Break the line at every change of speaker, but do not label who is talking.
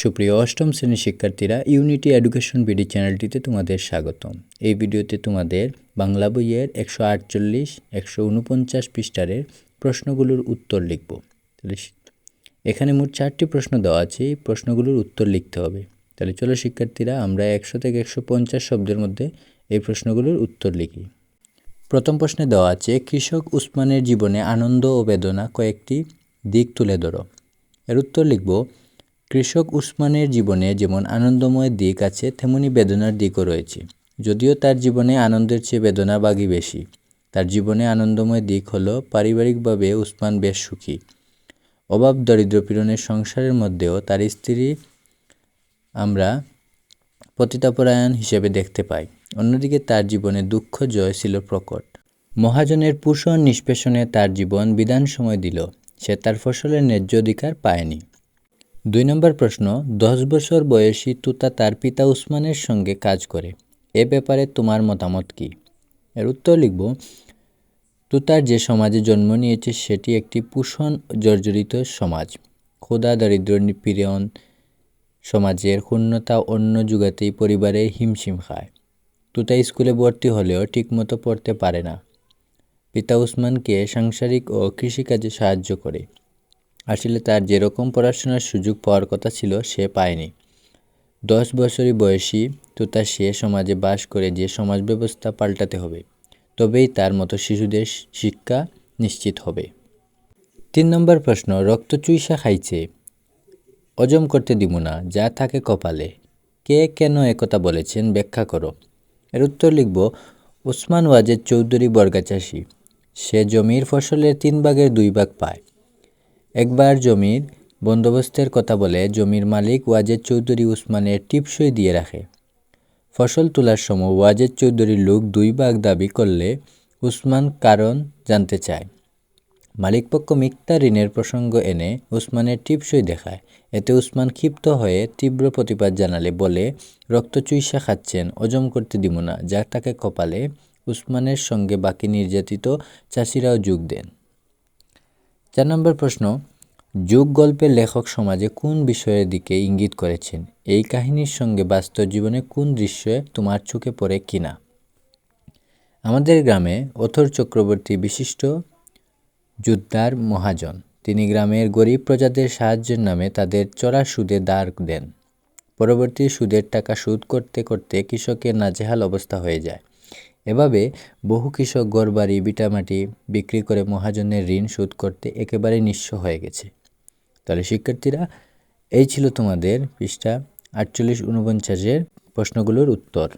সুপ্রিয় অষ্টম শ্রেণির শিক্ষার্থীরা ইউনিটি এডুকেশন বিডি চ্যানেলটিতে তোমাদের স্বাগতম। এই ভিডিওতে তোমাদের বাংলা বইয়ের একশো আটচল্লিশ, একশো উনপঞ্চাশ পৃষ্ঠারের প্রশ্নগুলোর উত্তর লিখব। তাহলে এখানে মোট চারটি প্রশ্ন দেওয়া আছে, এই প্রশ্নগুলোর উত্তর লিখতে হবে। তাহলে চলো শিক্ষার্থীরা, আমরা একশো থেকে একশো পঞ্চাশ শব্দের মধ্যে এই প্রশ্নগুলোর উত্তর লিখি। প্রথম প্রশ্নে দেওয়া আছে, কৃষক উসমানের জীবনে আনন্দ ও বেদনা কয়েকটি দিক তুলে ধরো। এর উত্তর লিখব কৃষক উসমানের জীবনে যেমন আনন্দময় দিক আছে, তেমনি বেদনার দিকও রয়েছে। যদিও তার জীবনে আনন্দের চেয়ে বেদনা বাগি বেশি। তার জীবনে আনন্দময় দিক হলো পারিবারিকভাবে উসমান বেশ সুখী। অভাব, দরিদ্র পীড়নের সংসারের মধ্যেও তার স্ত্রী আমরা পতিতাপরায়ণ হিসেবে দেখতে পাই। অন্যদিকে তার জীবনে দুঃখ, জয় ছিল প্রকট। মহাজনের পুষণ নিষ্পেষণে তার জীবন বিধান সময় দিল। সে তার ফসলের ন্যায্য অধিকার পায়নি। দুই নম্বর প্রশ্ন, দশ বছর বয়সী তুতা তার পিতা উসমানের সঙ্গে কাজ করে। এ ব্যাপারে তোমার মতামত কী? এর উত্তর লিখব, তুতার যে সমাজে জন্ম নিয়েছে সেটি একটি পুষণ জর্জরিত সমাজ। ক্ষুধা, দারিদ্র, নিপীড়ন সমাজের শূন্যতা অন্য যুগাতেই পরিবারে হিমশিম খায়। তুতা স্কুলে ভর্তি হলেও ঠিকমতো পড়তে পারে না। পিতা উসমানকে সাংসারিক ও কৃষিকাজে সাহায্য করে। আসলে তার যেরকম পড়াশোনার সুযোগ পাওয়ার কথা ছিল, সে পায়নি। দশ বছরই বয়সী তুতা সে সমাজে বাস করে যে সমাজ ব্যবস্থা পাল্টাতে হবে, তবেই তার মতো শিশুদের শিক্ষা নিশ্চিত হবে। তিন নম্বর প্রশ্ন, রক্ত চুইসা খাইছে। অজম করতে দিব না, যা থাকে কপালে। কে কেন একথা বলেছেন ব্যাখ্যা করো। এর উত্তর লিখব, ওসমান ওয়াজেদ চৌধুরী বর্গাচাষী। সে জমির ফসলের তিন ভাগের দুই ভাগ পায়। একবার জমির বন্দোবস্তের কথা বলে জমির মালিক ওয়াজেদ চৌধুরী উসমানের টিপসই দিয়ে রাখে। ফসল তোলার সময় ওয়াজেদ চৌধুরীর লোক দুই ভাগ দাবি করলে উসমান কারণ জানতে চায়। মালিকপক্ষ মিথ্যা ঋণের প্রসঙ্গ এনে উসমানের টিপসই দেখায়। এতে উসমান ক্ষিপ্ত হয়ে তীব্র প্রতিবাদ জানালে বলে, রক্ত চুইসা খাচ্ছেন অজম করতে দিব না, যা তাকে কপালে উসমানের সঙ্গে বাকি নির্যাতিত চাষিরাও যোগ দেন। চার নম্বর প্রশ্ন, যুগ গল্পের লেখক সমাজে কোন বিষয়ের দিকে ইঙ্গিত করেছেন? এই কাহিনীর সঙ্গে বাস্তব জীবনে কোন দৃশ্যে তোমার চোখে পড়ে কিনা? আমাদের গ্রামে অথর চক্রবর্তী বিশিষ্ট যোদ্ধার মহাজন। তিনি গ্রামের গরিব প্রজাদের সাহায্যের নামে তাদের চড়া সুদে দাঁড় দেন। পরবর্তী সুদের টাকা সুদ করতে করতে কৃষকের নাজেহাল অবস্থা হয়ে যায়। এভাবে বহু কৃষক গড়বাড়ি বিটামাটি বিক্রি করে মহাজনের ঋণ শোধ করতে একেবারে নিঃস্ব হয়ে গেছে। তাহলে শিক্ষার্থীরা, এই ছিল তোমাদের পৃষ্ঠা আটচল্লিশ উনপঞ্চাশের প্রশ্নগুলোর উত্তর।